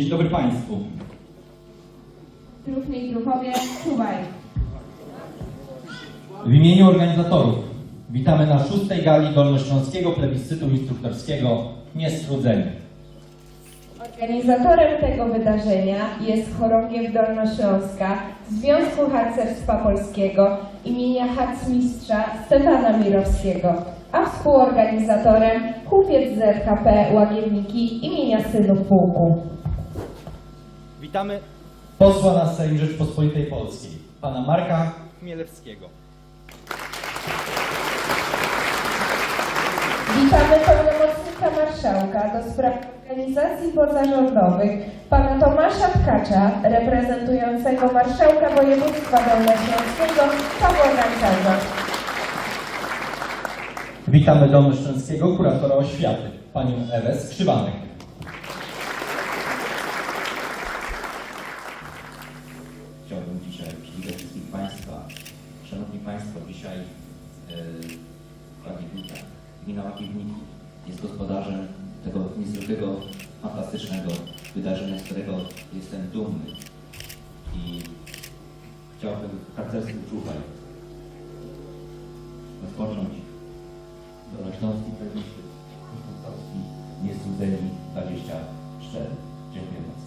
Dzień dobry Państwu. Trufny i trupowie, czuwaj. W imieniu organizatorów witamy na szóstej gali Dolnośląskiego Plebiscytu Instruktorskiego Niestrudzenie. Organizatorem tego wydarzenia jest chorągiew Dolnośląska Związku Harcerstwa Polskiego imienia harcmistrza Stefana Mirowskiego, a współorganizatorem kupiec ZHP Łagiewniki imienia synów pułku. Witamy posła na Sejm Rzeczpospolitej Polskiej, pana Marka Chmielewskiego. Witamy pełnomocnika marszałka do spraw organizacji pozarządowych, pana Tomasza Tkacza, reprezentującego marszałka województwa dolnośląskiego Pawła Ganczarza. Witamy Dolnośląskiego Kuratora Oświaty, panią Ewę Skrzywanek. Rozpocząć Dolnośląski Plebiscyt Instruktorski Niestrudzeni 24. Dziękuję bardzo.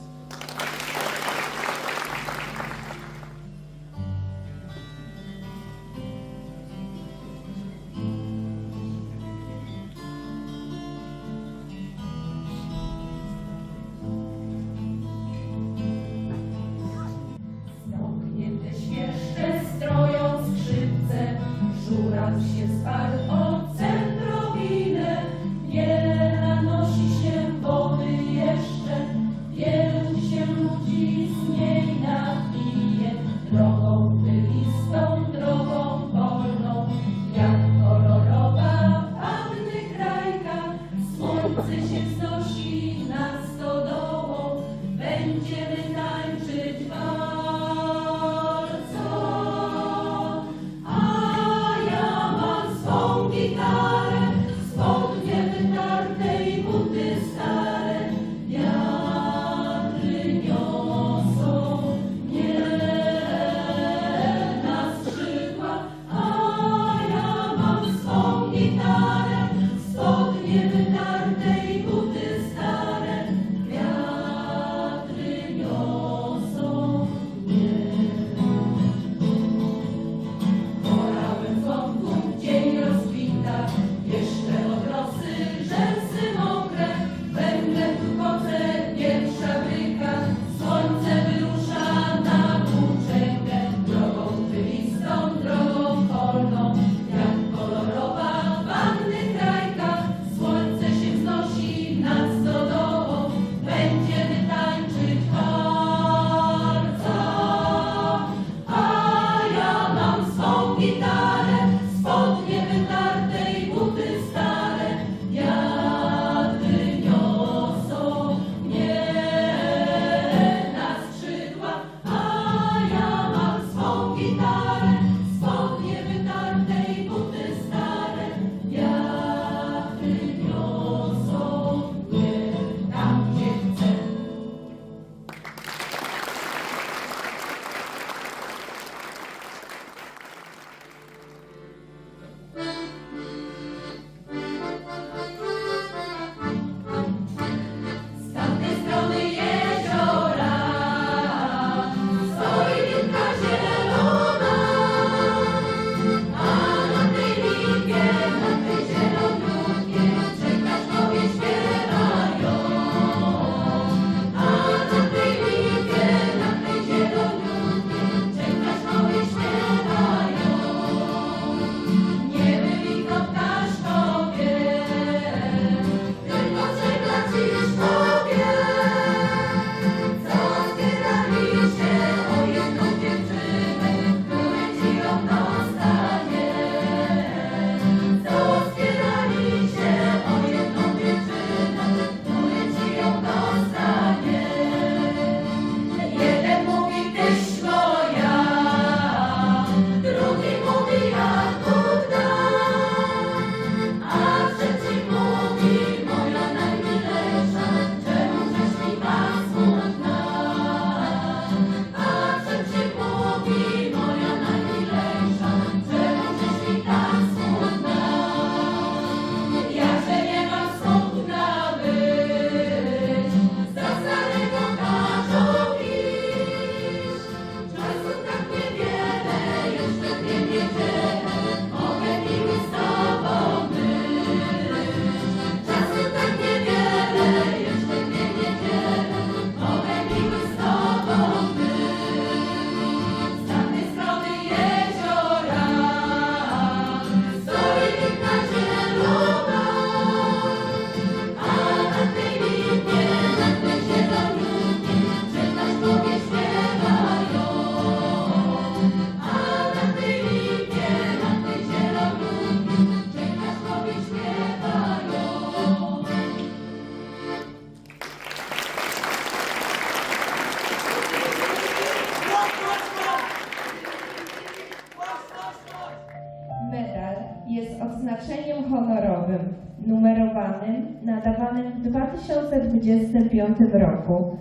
Jest odznaczeniem honorowym numerowanym, nadawanym w 2025 roku,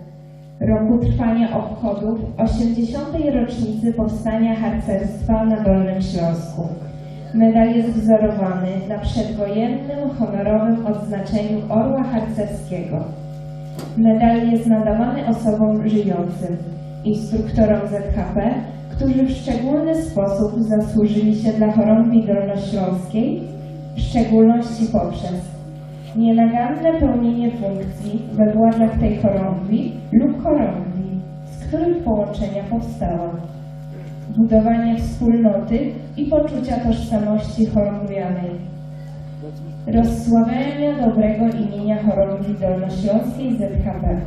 roku trwania obchodów 80. rocznicy powstania harcerstwa na Dolnym Śląsku. Medal jest wzorowany na przedwojennym honorowym odznaczeniu Orła Harcerskiego. Medal jest nadawany osobom żyjącym, instruktorom ZHP, którzy w szczególny sposób zasłużyli się dla chorągwi dolnośląskiej, w szczególności poprzez nienaganne pełnienie funkcji we władzach tej chorągwi lub chorągwi, z których połączenia powstała, budowanie wspólnoty i poczucia tożsamości chorągwianej, rozsławiania dobrego imienia chorągwi dolnośląskiej ZHP,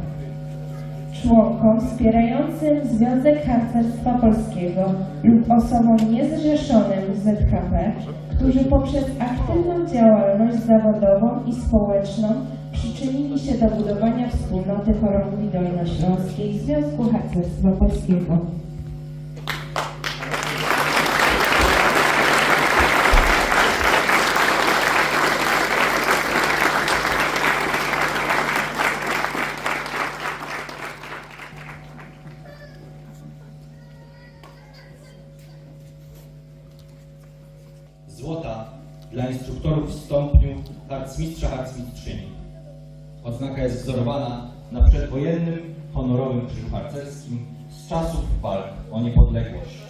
członkom wspierającym Związek Harcerstwa Polskiego lub osobom niezrzeszonym w ZHP, którzy poprzez aktywną działalność zawodową i społeczną przyczynili się do budowania wspólnoty chorągwi dolnośląskiej Związku Harcerstwa Polskiego. Dla instruktorów w stopniu harcmistrza harcmistrzyni. Odznaka jest wzorowana na przedwojennym honorowym krzyżu harcerskim z czasów walk o niepodległość.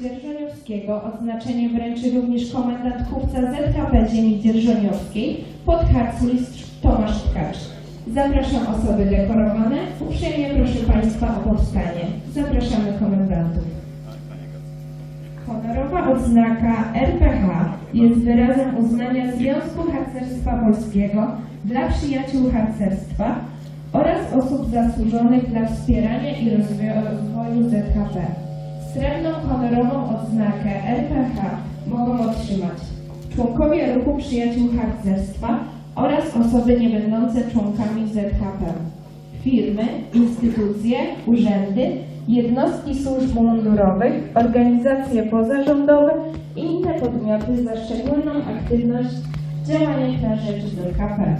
Dzierżoniowskiego odznaczenie wręczy również komendant chówca ZHP ziemi dzierżoniowskiej podharcmistrz Tomasz Tkacz. Zapraszam osoby dekorowane. Uprzejmie proszę Państwa o powstanie. Zapraszamy komendantów. Honorowa odznaka RPH jest wyrazem uznania Związku Harcerstwa Polskiego dla przyjaciół harcerstwa oraz osób zasłużonych dla wspierania i rozwoju ZHP. Srebrną honorową odznakę RPH mogą otrzymać członkowie ruchu przyjaciół harcerstwa oraz osoby niebędące członkami ZHP, firmy, instytucje, urzędy, jednostki służb mundurowych, organizacje pozarządowe i inne podmioty za szczególną aktywność w działaniach na rzecz ZHP.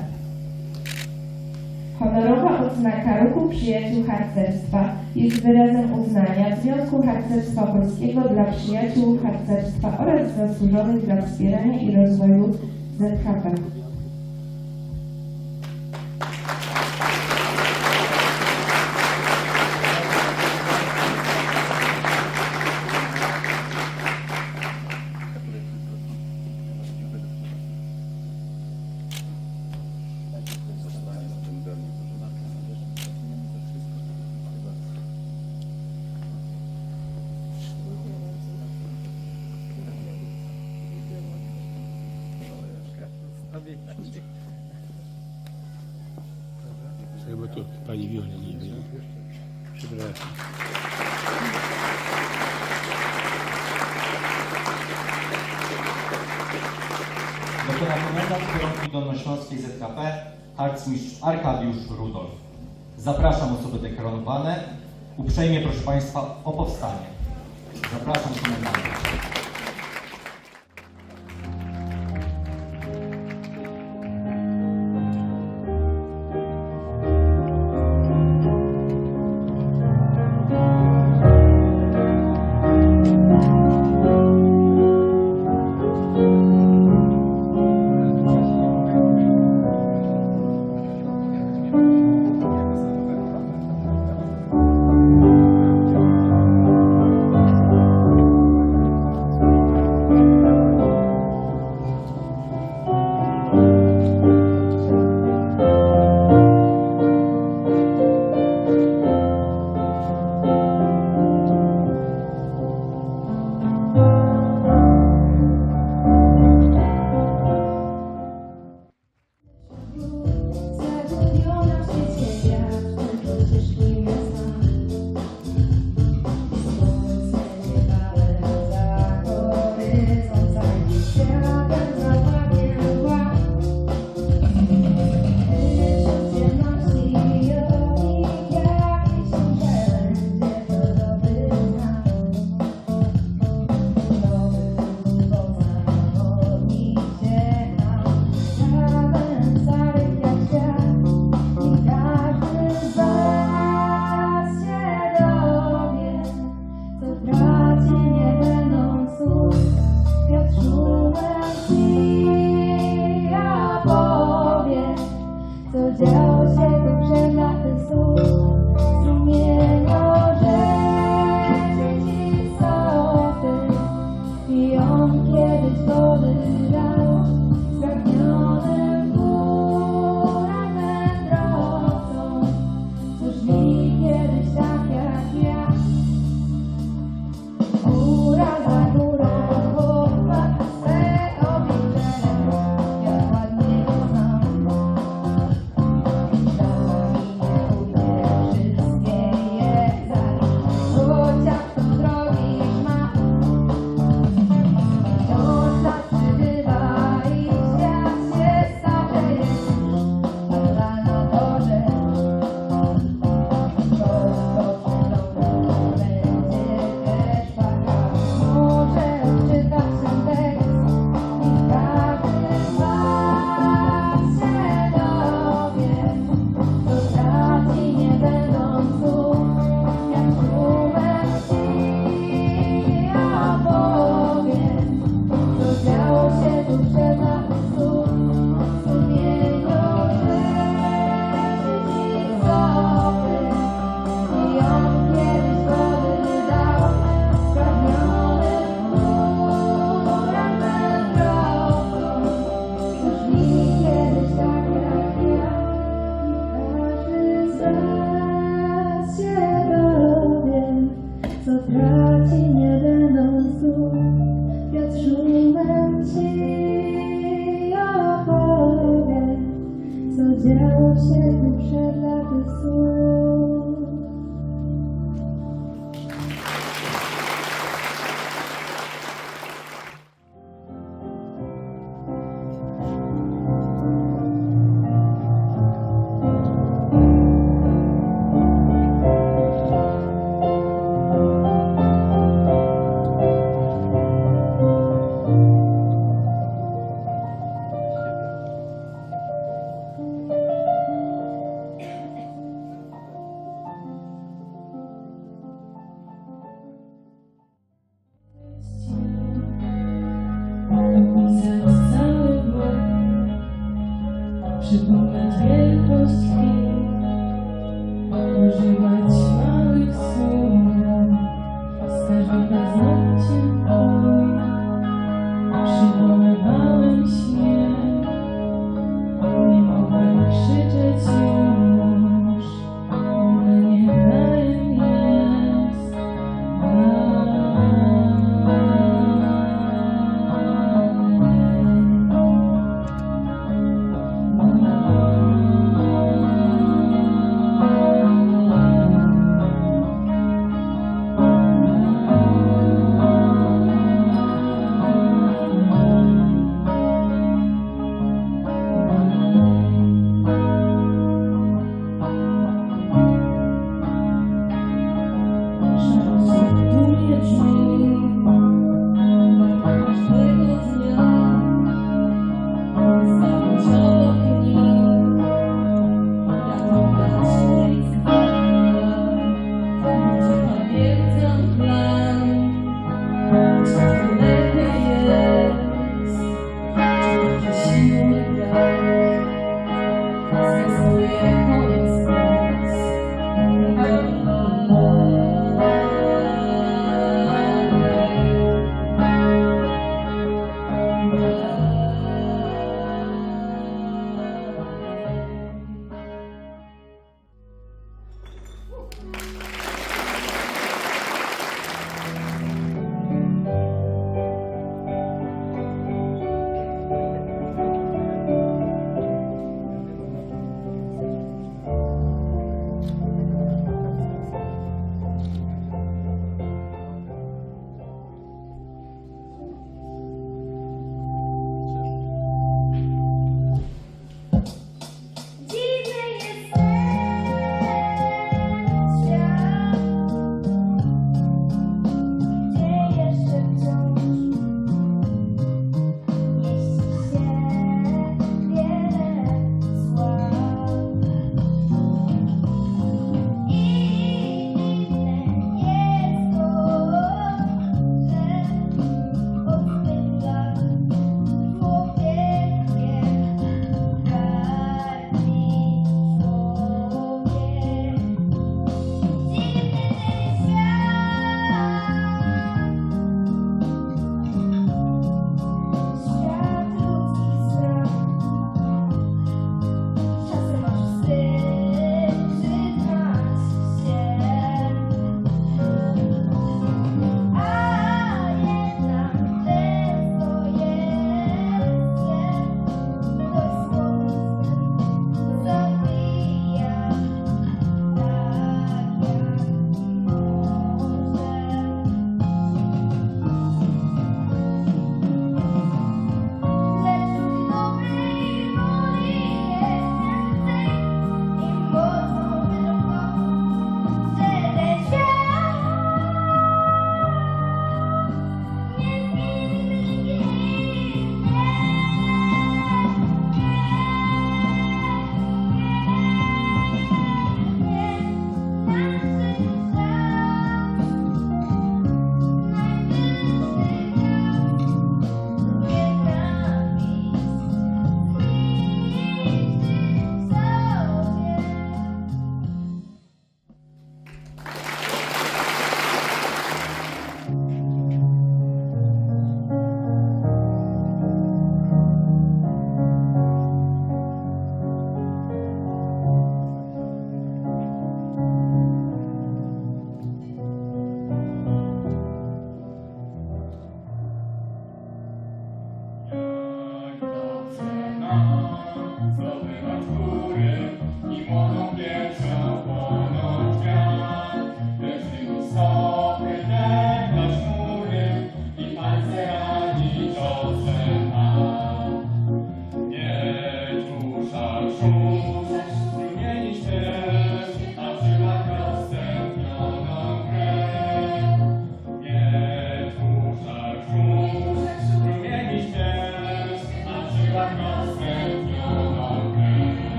Honorowa odznaka Ruchu Przyjaciół Harcerstwa jest wyrazem uznania Związku Harcerstwa Polskiego dla przyjaciół harcerstwa oraz zasłużonych dla wspierania i rozwoju ZHP. Dolnośląskiej ZKP harcmistrz Arkadiusz Rudolf. Zapraszam osoby dekorowane. Uprzejmie proszę Państwa o powstanie. Zapraszam komendanta.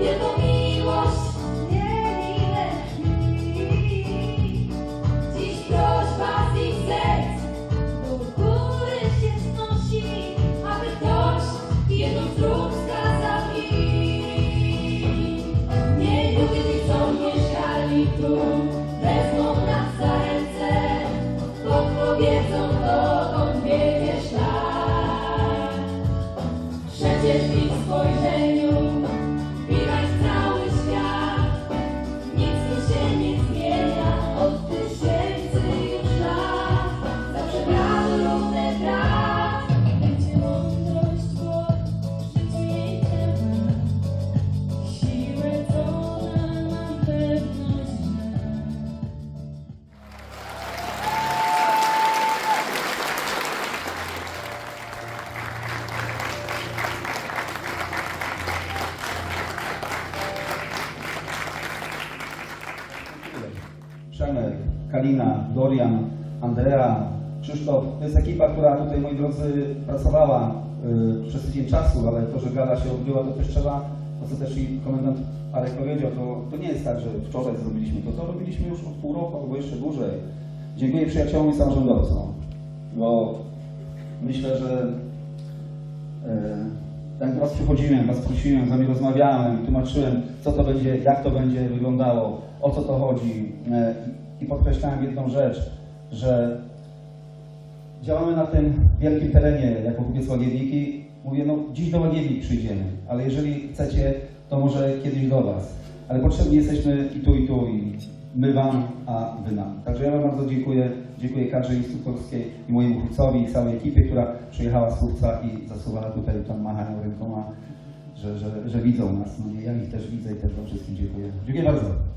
Yeah. Moi drodzy, pracowała y, przez tydzień czasu, ale to, że gala się odbyła, to też trzeba, to co też i komendant Arek powiedział, to, to nie jest tak, że wczoraj zrobiliśmy to, to robiliśmy już od pół roku albo jeszcze dłużej. Dziękuję przyjaciołom i samorządowcom, bo myślę, że e, jak do Was przychodziłem, Was prosiłem, z Wami rozmawiałem, tłumaczyłem, co to będzie, jak to będzie wyglądało, o co to chodzi e, i podkreślałem jedną rzecz, że działamy na tym wielkim terenie jako Kupiec Łagiewnik mówię, no dziś do Łagiewnik przyjdziemy, ale jeżeli chcecie, to może kiedyś do Was. Ale potrzebni jesteśmy i tu, i tu, i my Wam, a Wy nam. Także ja Wam bardzo dziękuję. Dziękuję kadrze instruktorskiej i mojemu chłopcowi i całej ekipie, która przyjechała z Chłopca i zasuwała tutaj, tam machają rękoma, że, że, że widzą nas. No ja ich też widzę i też Wam wszystkim dziękuję. Dziękuję bardzo.